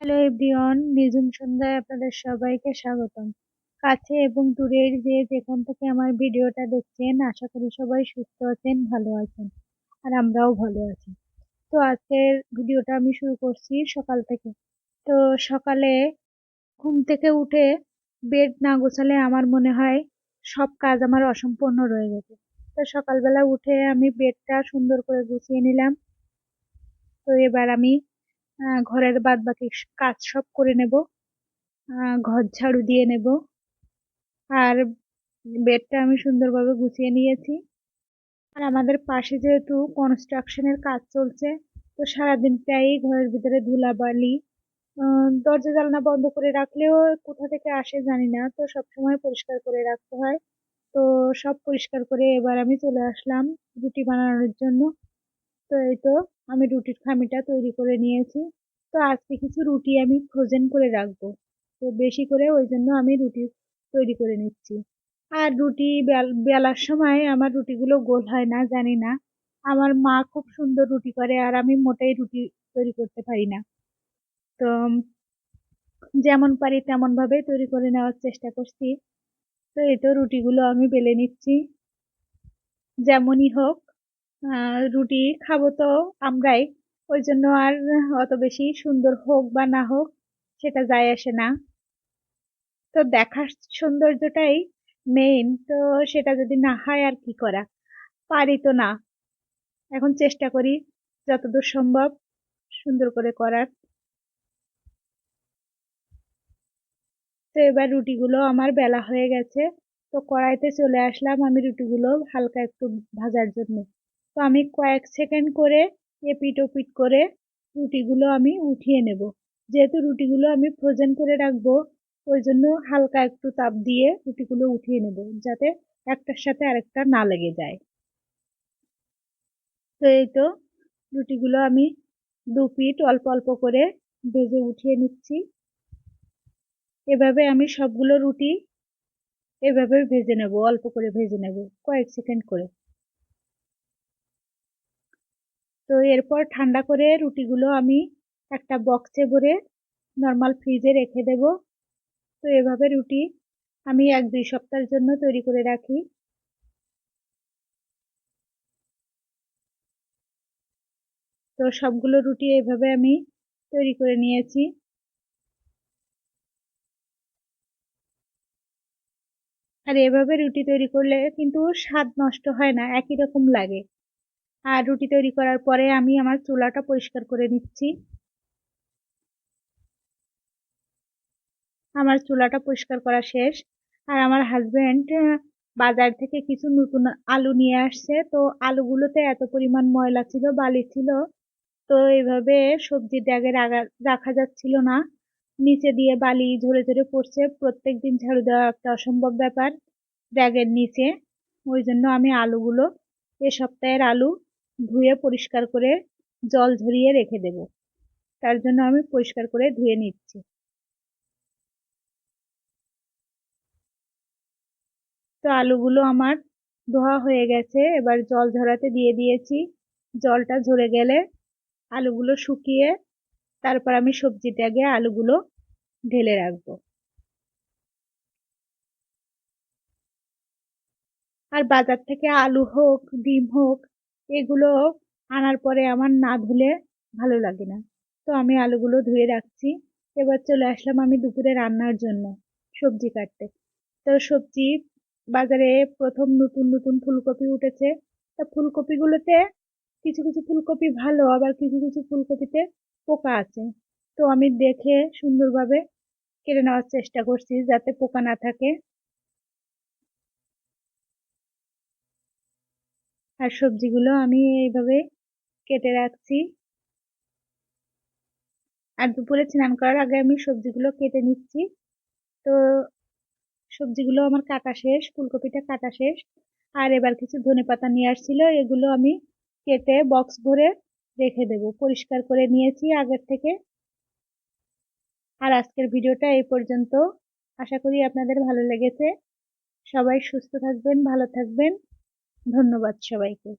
Hello everyone নিঝুম সন্ধ্যায় আপনাদের সবাইকে স্বাগতম। কাছে এবং দূরের যে যেখান থেকে আমার ভিডিওটা দেখছেন, আশা করি সবাই সুস্থ আছেন, ভালো আছেন, আর আমরাও ভালো আছি। তো আজকের ভিডিওটা আমি শুরু করছি সকাল থেকে। তো সকালে ঘুম থেকে উঠে বেড না গোছালে আমার মনে হয় সব কাজ আমার অসম্পূর্ণ রয়ে গেছে। তো সকালবেলা উঠে আমি বেডটা সুন্দর করে গুছিয়ে নিলাম। তো এবার আমি ঘরের বাদ বাকি কাজ সব করে নেব। ঘর ঝাড়ু দিয়ে নেব। আর বেডটা আমি সুন্দরভাবে গুছিয়ে নিয়েছি। আর আমাদের পাশে যেহেতু কনস্ট্রাকশনের কাজ চলছে, তো সারাদিন প্রায়ই ঘরের ভিতরে ধুলাবালি দরজা জানলা বন্ধ করে রাখলেও কোথা থেকে আসে জানি না, তো সবসময় পরিষ্কার করে রাখতে হয়। তো সব পরিষ্কার করে এবার আমি চলে আসলাম রুটি বানানোর জন্য। তো এই তো আমি রুটির খামিটা তৈরি করে নিয়েছি। তো আজকে কিছু রুটি আমি ফ্রোজেন করে রাখব। তো বেশি করে ওই জন্য আমি রুটি তৈরি করে নিচ্ছি। আর রুটি বেলার সময় আমার রুটিগুলো গোল হয় না, জানি না। আমার মা খুব সুন্দর রুটি করে আর আমি মোটেই রুটি তৈরি করতে পারি না। তো যেমন পারি তেমনভাবে তৈরি করে নেওয়ার চেষ্টা করছি। তো এই তো রুটিগুলো আমি বেলে নিচ্ছি। যেমনই হোক রুটি খাব তো আমরাই। ওই জন্য আর অত বেশি সুন্দর হোক বা না হোক, সেটা যায় আসে না। তো দেখার সৌন্দর্যটাই মেইন তো সেটা যদি না হয় আর কি করা? পারি তো না। এখন চেষ্টা করি যতদূর সম্ভব সুন্দর করে করার। তো এবার রুটিগুলো আমার বেলা হয়ে গেছে, তো কড়াইতে চলে আসলাম আমি রুটিগুলো হালকা একটু ভাজার জন্য। আমি কয়েক সেকেন্ড করে এপিট ওপিট করে রুটিগুলো আমি উঠিয়ে নেব। যেহেতু রুটিগুলো আমি ফ্রোজেন করে রাখব, ওই জন্য হালকা একটু তাপ দিয়ে রুটিগুলো উঠিয়ে নেব যাতে একটার সাথে আরেকটা না লেগে যায়। তো এই তো রুটিগুলো আমি দু পিট অল্প অল্প করে ভেজে উঠিয়ে নিচ্ছি। এভাবে আমি সবগুলো রুটি এভাবে ভেজে নেব, অল্প করে ভেজে নেব, কয়েক সেকেন্ড করে। তো এরপর ঠান্ডা করে রুটিগুলো আমি একটা বক্সে ভরে নর্মাল ফ্রিজে রেখে দেব। তো এভাবে রুটি আমি এক দুই সপ্তাহের জন্য তৈরি করে রাখি। তো সবগুলো রুটি এভাবে আমি তৈরি করে নিয়েছি। আর এভাবে রুটি তৈরি করলে কিন্তু স্বাদ নষ্ট হয় না, একই রকম লাগে। আর রুটি তৈরি করার পরে আমি আমার চুলাটা পরিষ্কার করে নিচ্ছি। আমার চুলাটা পরিষ্কার করা শেষ। আর আমার হাজব্যান্ড বাজার থেকে কিছু নতুন আলু নিয়ে আসছে। তো আলুগুলোতে এত পরিমাণ ময়লা ছিল, বালি ছিল। তো এইভাবে সবজির ড্যাগে রাখা যাচ্ছিল না। নিচে দিয়ে বালি ঝরে ঝরে পড়ছে। প্রত্যেক দিন ঝাড়ু দেওয়া একটা অসম্ভব ব্যাপার ব্যাগের নিচে। ওই জন্য আমি আলুগুলো, এ সপ্তাহের আলু ধুয়ে পরিষ্কার করে জল ঝরিয়ে রেখে দেব। তার জন্য আমি পরিষ্কার করে ধুয়ে নিচ্ছি। তো আলুগুলো আমার ধোয়া হয়ে গেছে। এবার জল ঝরাতে দিয়ে দিয়েছি। জলটা ঝরে গেলে আলুগুলো শুকিয়ে তারপর আমি সবজিটাকে আলুগুলো ঢেলে রাখব। আর বাজার থেকে আলু হোক, ডিম হোক এগুলো আনার পরে আমার না ধুলে ভালো লাগে না। তো আমি আলুগুলো ধুয়ে রাখছি। এবার চলে আসলাম আমি দুপুরে রান্নার জন্য সবজি কাটতে। তো সবজি বাজারে প্রথম নতুন নতুন ফুলকপি উঠেছে। তা ফুলকপিগুলোতে কিছু কিছু ফুলকপি ভালো, আবার কিছু কিছু ফুলকপিতে পোকা আছে। তো আমি দেখে সুন্দরভাবে কেটে নেওয়ার চেষ্টা করছি যাতে পোকা না থাকে। আর সবজিগুলো আমি এইভাবে কেটে রাখছি। আর দুপুরে স্নান করার আগে আমি সবজিগুলো কেটে নিচ্ছি। তো সবজিগুলো আমার কাটা শেষ, ফুলকপিটা কাটা শেষ। আর এবার কিছু ধনে পাতা নিয়ে আসছিল, এগুলো আমি কেটে বক্স ভরে রেখে দেব। পরিষ্কার করে নিয়েছি আগের থেকে। আর আজকের ভিডিওটা এই পর্যন্ত। আশা করি আপনাদের ভালো লেগেছে। সবাই সুস্থ থাকবেন, ভালো থাকবেন। ধন্যবাদ সবাইকে।